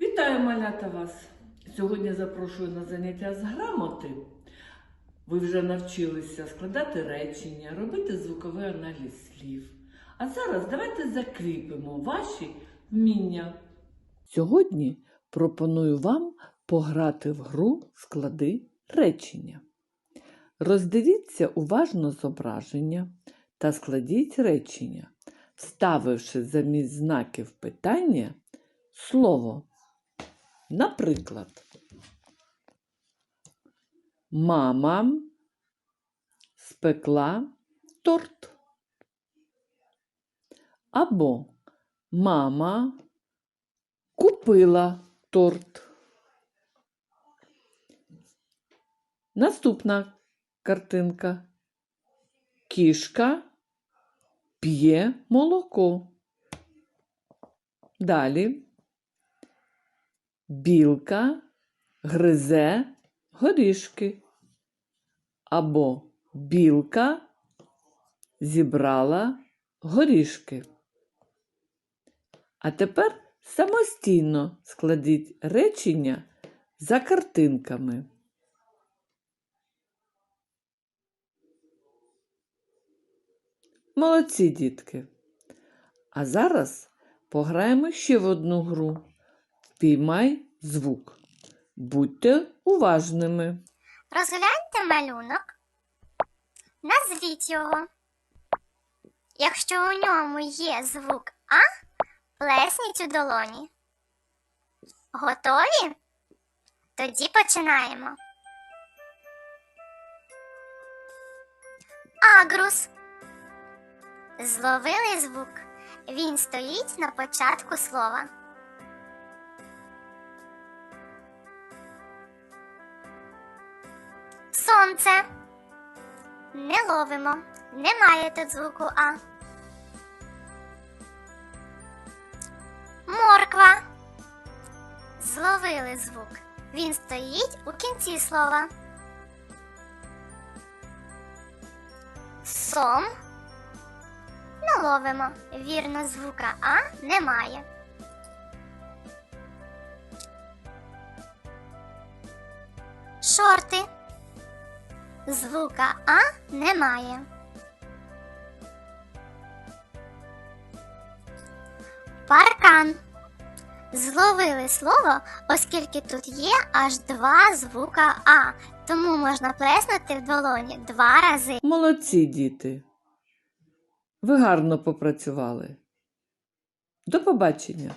Вітаю малята вас! Сьогодні запрошую на заняття з грамоти. Ви вже навчилися складати речення, робити звуковий аналіз слів. А зараз давайте закріпимо ваші вміння. Сьогодні пропоную вам пограти в гру склади речення. Роздивіться уважно зображення та складіть речення, вставивши замість знаків питання слово. Наприклад, мама спекла торт. Або мама купила торт. Наступна картинка. Кішка п'є молоко. Далі. Білка гризе горішки. Або білка зібрала горішки. А тепер самостійно складіть речення за картинками. Молодці, дітки. А зараз пограємо ще в одну гру. Впіймай звук. Будьте уважними. Розгляньте малюнок. Назвіть його. Якщо у ньому є звук А, плесніть у долоні. Готові? Тоді починаємо. Агрус. Зловили звук. Він стоїть на початку слова. Сонце. Не ловимо. Немає тут звуку А. Морква. Зловили звук. Він стоїть у кінці слова. Сом. Не ловимо. Вірно, звука А немає. Шорти. Звука А немає. Паркан. Зловили слово, оскільки тут є аж два звука А, тому можна плеснути в долоні два рази. Молодці, діти. Ви гарно попрацювали. До побачення!